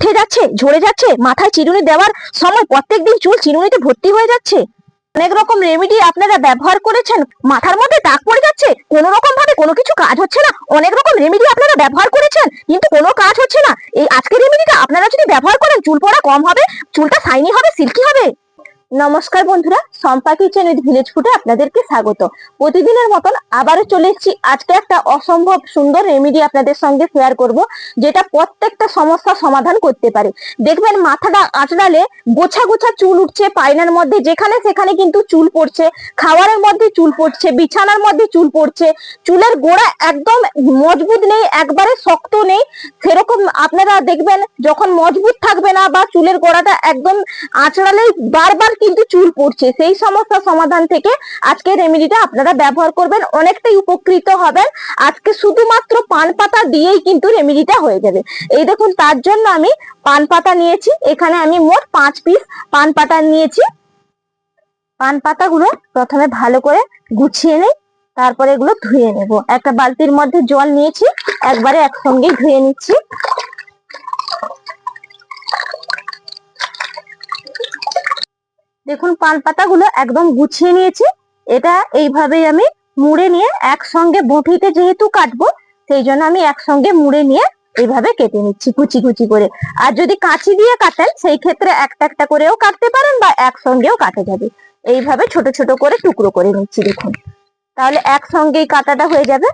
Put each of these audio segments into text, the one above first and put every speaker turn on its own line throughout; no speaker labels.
উঠে যাচ্ছে, ঝরে যাচ্ছে, মাথায় চিরুনি দেওয়ার সময় প্রত্যেক দিন চুল চিরুনিতে ভর্তি হয়ে যাচ্ছে। অনেক রকম রেমেডি আপনারা ব্যবহার করেছেন, মাথার মধ্যে দাগ পড়ে যাচ্ছে, কোনো রকম ভাবে কোনো কিছু কাজ হচ্ছে না। অনেক রকম রেমেডি আপনারা ব্যবহার করেছেন, কিন্তু কোনো কাজ হচ্ছে না। এই আজকের রেমেডিটা আপনারা যদি ব্যবহার করেন, চুল পড়া কম হবে, চুলটা শাইনি হবে সিল্কি হবে। নমস্কার বন্ধুরা সম্পা কিচেন উইথ ভিলেজ ফুডে আপনাদেরকে স্বাগত। প্রতিদিনের মতন আবারও চলে এসেছি। আজকে একটা অসম্ভব সুন্দর রেমেডি আপনাদের সঙ্গে শেয়ার করব, যেটা প্রত্যেকটা সমস্যা সমাধান করতে পারে। দেখবেন মাথাটা আঁচড়ালে গোছা গোছা চুল উঠছে পায়নার মধ্যে যেখানে সেখানে কিন্তু চুল পড়ছে, খাবারের মধ্যে চুল পড়ছে, বিছানার মধ্যে চুল পড়ছে, চুলের গোড়া একদম মজবুত নেই, একবারে শক্ত নেই। সেরকম আপনারা দেখবেন যখন মজবুত থাকবে না বা চুলের গোড়াটা একদম আঁচড়ালেই বারবার কিন্তু চুল পড়ছে। সেই সমস্যা সমাধান থেকে আজকে রেমেডিটা আপনারা ব্যবহার করবেন, অনেকটাই উপকৃত হবেন। আজকে শুধুমাত্র পান পাতা দিয়েই কিন্তু রেমেডিটা হয়ে যাবে। এই দেখুন, তার জন্য আমি পান পাতা নিয়েছি। এখানে আমি মোট পাঁচ পিস পান পাতা নিয়েছি। পান পাতাগুলো প্রথমে ভালো করে গুছিয়ে নেই, তারপরে এগুলো ধুয়ে নেব। একটা বালতির মধ্যে জল নিয়েছি, একবারে একসঙ্গে ধুয়ে নিচ্ছি। দেখুন, পান পাতাগুলো একদম গুছিয়ে নিয়েছি। এটা এইভাবেই আমি মুড়ে নিয়ে একসঙ্গে বটিতে যেহেতু কাটবো, সেই জন্য আমি একসঙ্গে মুড়ে নিয়ে এইভাবে কেটে নিচ্ছি কুচি কুচি করে। আর যদি কাঁচি দিয়ে কাটেন, সেই ক্ষেত্রে একটা একটা করেও কাটতে পারেন বা একসঙ্গেও কাটা যাবে। এইভাবে ছোট ছোট করে টুকরো করে নিচ্ছি, দেখুন। তাহলে একসঙ্গেই কাটাটা হয়ে যাবে।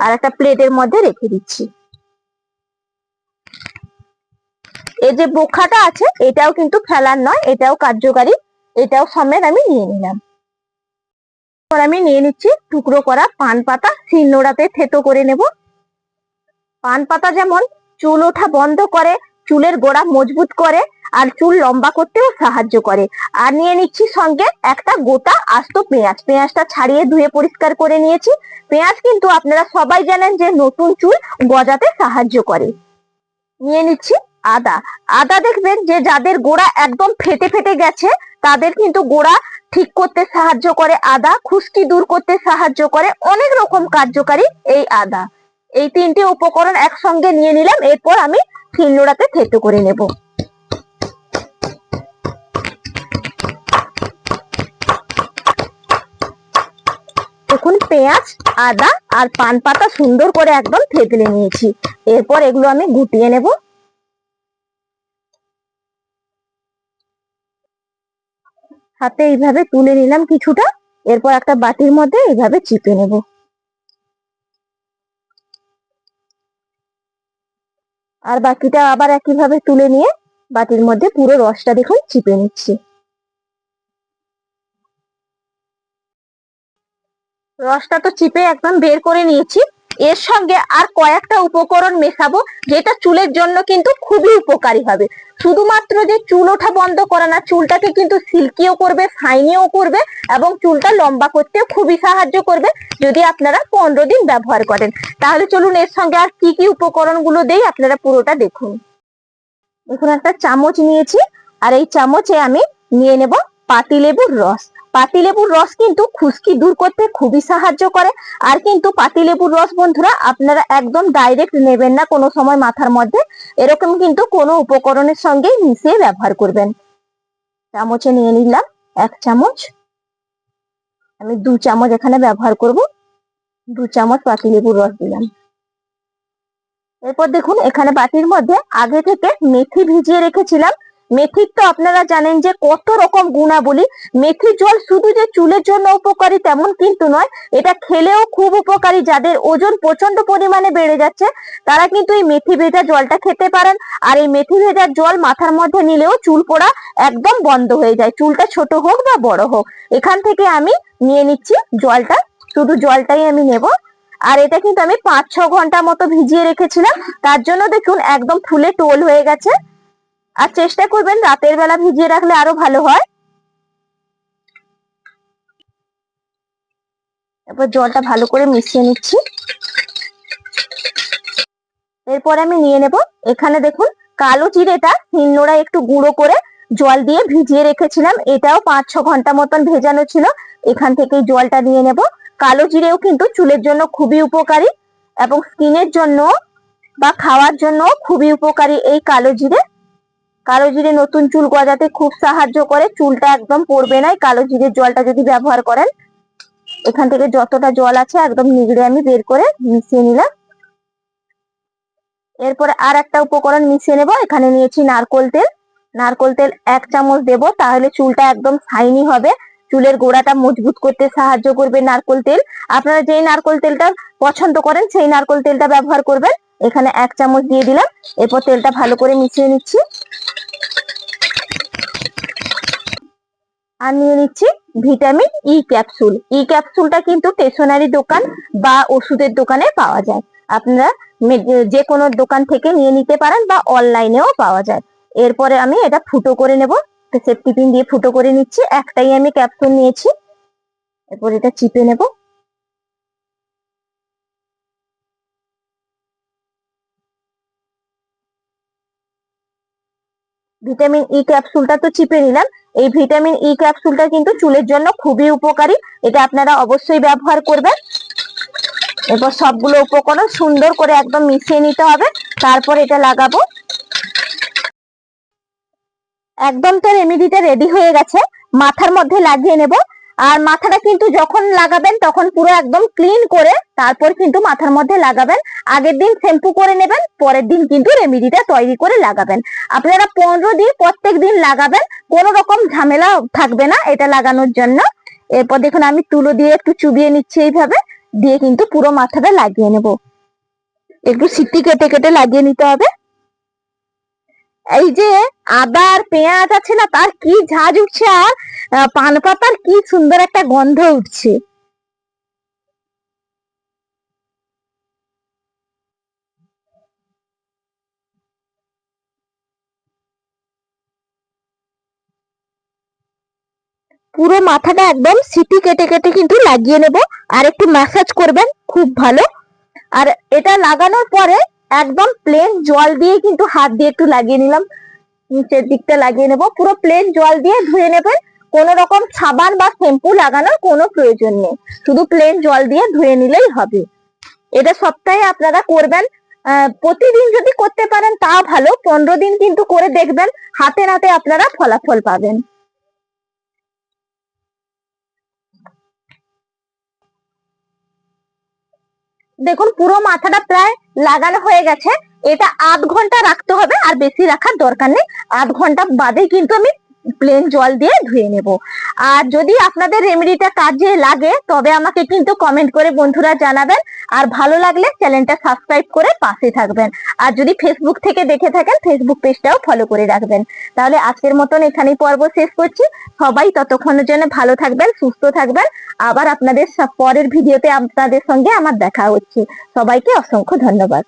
আর একটা প্লেটের মধ্যে রেখে দিচ্ছি। এই যে বোখাটা আছে, এটাও কিন্তু ফেলার নয়, এটাও কার্যকারী, এটাও সমেত আমি নিয়ে নিলাম। এরপর আমি নিয়ে নিচ্ছি টুকরো করা পান পাতা, শিলনোড়াতে থেতো করে নেব। পান পাতা যেমন চুল ওঠা বন্ধ করে, চুলের গোড়া মজবুত করে, আর চুল লম্বা করতেও সাহায্য করে। আর নিয়ে নিচ্ছি সঙ্গে একটা গোটা আস্ত পেঁয়াজ। পেঁয়াজটা ছাড়িয়ে ধুয়ে পরিষ্কার করে নিয়েছি। পেঁয়াজ কিন্তু আপনারা সবাই জানেন যে নতুন চুল গজাতে সাহায্য করে। নিয়ে নিচ্ছি আদা। আদা দেখবেন যে যাদের গোড়া একদম ফেটে ফেটে গেছে, তাদের কিন্তু গোড়া ঠিক করতে সাহায্য করে আদা, খুশকি দূর করতে সাহায্য করে অনেক রকম কার্যকারী এই আদা। এই তিনটে উপকরণ একসঙ্গে নিয়ে নিলাম, এরপর আমি শিলনোড়াতে থেতো করে নেব। দেখুন, পেঁয়াজ, আদা আর পান পাতা সুন্দর করে একদম থেতলে নিয়েছি। এরপর এগুলো আমি গুটিয়ে নেব। হাতে এইভাবে তুলে নিলাম কিছুটা, এরপর একটা বাটির মধ্যে এইভাবে চিপে নেব। আর বাকিটা আবার একইভাবে তুলে নিয়ে বাটির মধ্যে পুরো রসটা দেখুন চিপে নিচ্ছি। রসটা তো চিপে একদম বের করে নিয়েছি এর সঙ্গে আর কয়েকটা উপকরণ মেশাবো, যেটা চুলের জন্য কিন্তু খুবই উপকারী হবে। শুধুমাত্র যে চুল ওঠা বন্ধ করে না, চুলটাকে কিন্তু সিল্কিও করবে শাইনিও করবে, এবং চুলটা লম্বা করতেও খুবই সাহায্য করবে, যদি আপনারা পনেরো দিন ব্যবহার করেন। তাহলে চলুন এর সঙ্গে আর কি কি উপকরণগুলো দেই, আপনারা পুরোটা দেখুন। এখন একটা চামচ নিয়েছি, আর এই চামচে আমি নিয়ে নেব পাতিলেবুর রস। পাতিলেবুর রস কিন্তু খুশকি দূর করতে খুবই সাহায্য করে। আর কিন্তু পাতিলেবুর রস বন্ধুরা, আপনারা একদম ডাইরেক্ট নেবেন না কোনো সময় মাথার মধ্যে। এরকম কিন্তু কোনো উপকরণের সঙ্গে মিশিয়ে ব্যবহার করবেন। চামচে নিয়ে নিলাম এক চামচ। আমি দু চামচ এখানে ব্যবহার করব। দু চামচ পাতিলেবুর রস দিলাম। এরপর দেখুন, এখানে বাটির মধ্যে আগে থেকে মেথি ভিজিয়ে রেখেছিলাম। মেথির তো আপনারা জানেন যে কত রকম গুণাবলী। মেথির জল শুধু যে চুলের জন্য উপকারী তেমন কিন্তু নয়, এটা খেলেও খুব উপকারী। যাদের ওজন প্রচণ্ড পরিমাণে বেড়ে যাচ্ছে, তারা কিন্তু এই মেথি ভেজা জলটা খেতে পারেন। আর এই মেথি ভেজার জল মাথার মধ্যে নিলেও চুল পড়া একদম বন্ধ হয়ে যায়। চুলটা ছোট হোক বা বড় হোক, এখান থেকে আমি নিয়ে নিচ্ছি জলটা। শুধু জলটাই আমি নেব। আর এটা কিন্তু আমি পাঁচ ছ ঘণ্টা মতো ভিজিয়ে রেখেছিলাম। তার জন্য দেখুন একদম ফুলে টোল হয়ে গেছে। আর চেষ্টা করবেন রাতের বেলা ভিজিয়ে রাখলে আরও ভালো হয়। এরপর জলটা ভালো করে মিশিয়ে নিচ্ছি। এরপর আমি নিয়ে নেব, এখানে দেখুন কালো জিরেটা হিন্নোড়া একটু গুঁড়ো করে জল দিয়ে ভিজিয়ে রেখেছিলাম, এটাও পাঁচ ছ ঘণ্টা মতন ভেজানো ছিল, এখান থেকে জলটা নিয়ে নেব। কালো জিরেও কিন্তু চুলের জন্য খুবই উপকারী এবং স্কিনের জন্য বা খাওয়ার জন্য খুবই উপকারী এই কালো জিরে। কালো জিরে নতুন চুল গজাতে খুব সাহায্য করে, চুলটা একদম পড়বে না কালো জিরের জলটা যদি ব্যবহার করেন। এখান থেকে যতটা জল আছে একদম নিগড়ে আমি বের করে মিশিয়ে নিলাম। এরপরে আর একটা উপকরণ মিশিয়ে নেব, এখানে নিয়েছি নারকোল তেল। নারকোল তেল এক চামচ দেব, তাহলে চুলটা একদম শাইনি হবে। চুলের গোড়াটা মজবুত করতে সাহায্য করবে নারকোল তেল। আপনারা যেই নারকোল তেলটা পছন্দ করেন, সেই নারকোল তেলটা ব্যবহার করবেন। এখানে এক চামচ দিয়ে দিলাম, এরপর তেলটা ভালো করে মিশিয়ে নিচ্ছি। আর নিয়ে নিচ্ছি ভিটামিন ই ক্যাপসুল ই ক্যাপসুলটা কিন্তু স্টেশনারি দোকান বা ওষুধের দোকানে পাওয়া যায়। আপনারা যে কোনো দোকান থেকে নিয়ে নিতে পারেন বা অনলাইনেও পাওয়া যায়। এরপরে আমি এটা ফুটো করে নেব। সেফটি পিন দিয়ে ফুটো করে নিচ্ছি। একটাই আমি ক্যাপসুল নিয়েছি। এরপর এটা চিপে নেব। ভিটামিন ই ক্যাপসুলটা তো চিপে নিলাম। এই ভিটামিন ই ক্যাপসুলটা কিন্তু চুলের জন্য খুবই উপকারী। এটা আপনারা অবশ্যই ব্যবহার করবেন। এরপর সবগুলো উপকরণ সুন্দর করে একদম মিশিয়ে নিতে হবে। তারপর এটা লাগাবো। একদম তো রেমিডিটা রেডি হয়ে গেছে। মাথার মধ্যে লাগিয়ে নেব। আর মাথাটা কিন্তু যখন লাগাবেন, তখন পুরো একদম ক্লিন করে তারপর কিন্তু মাথার মধ্যে লাগাবেন। আগের দিন শ্যাম্পু করে নেবেন, পরের দিন কিন্তু রেমিডিটা তৈরি করে লাগাবেন। আপনারা পনেরো দিন প্রত্যেক দিন লাগাবেন, কোনো রকম ঝামেলা থাকবে না এটা লাগানোর জন্য। এরপর দেখুন, আমি তুলো দিয়ে একটু চুবিয়ে নিচ্ছি এইভাবে, দিয়ে কিন্তু পুরো মাথাটা লাগিয়ে নেব। একটু সিটি কেটে কেটে লাগিয়ে নিতে হবে। এই যে আদা আর পেঁয়াজ আছে না, তার কি ঝাঁজ উঠছে আর পান পাতার কি সুন্দর একটা গন্ধ উঠছে। পুরো মাথাটা একদম সিটি কেটে কেটে কিন্তু লাগিয়ে নেব। আর একটু ম্যাসাজ করবেন, খুব ভালো। আর এটা লাগানোর পরে একদম প্লেন জল দিয়ে কিন্তু হাত দিয়ে একটু লাগিয়ে নিলাম। নিচের দিকটা লাগিয়ে নেব। পুরো প্লেন জল দিয়ে ধুয়ে নেবেন কোনো রকম সাবান বা শ্যাম্পু লাগানোর কোনো প্রয়োজন নেই। শুধু প্লেন জল দিয়ে ধুয়ে নিলেই হবে। এটা সপ্তাহে আপনারা করবেন। প্রতিদিন যদি করতে পারেন তা ভালো। পনেরো দিন কিন্তু করে দেখবেন। হাতে নাতে আপনারা ফলাফল পাবেন। দেখুন, পুরো মাথাটা প্রায় লাগানো হয়ে গেছে। এটা আধ ঘণ্টা রাখতে হবে, আর বেশি রাখার দরকার নেই। আধ ঘণ্টা বাদে কিন্তু আমি প্লেন জল দিয়ে ধুয়ে নেব। আর যদি আপনাদের রেমেডিটা কাজে লাগে, তবে আমাকে কিন্তু কমেন্ট করে বন্ধুরা জানাবেন। আর ভালো লাগলে চ্যানেলটা সাবস্ক্রাইব করে পাশে থাকবেন। আর যদি ফেসবুক থেকে দেখে থাকেন ফেসবুক পেজটাও ফলো করে রাখবেন। তাহলে আজকের মতন এখানেই পর্ব শেষ করছি। সবাই ততক্ষণের জন্য ভালো থাকবেন, সুস্থ থাকবেন। আবার আপনাদের পরের ভিডিওতে আপনাদের সঙ্গে আমার দেখা হচ্ছে। সবাইকে অসংখ্য ধন্যবাদ।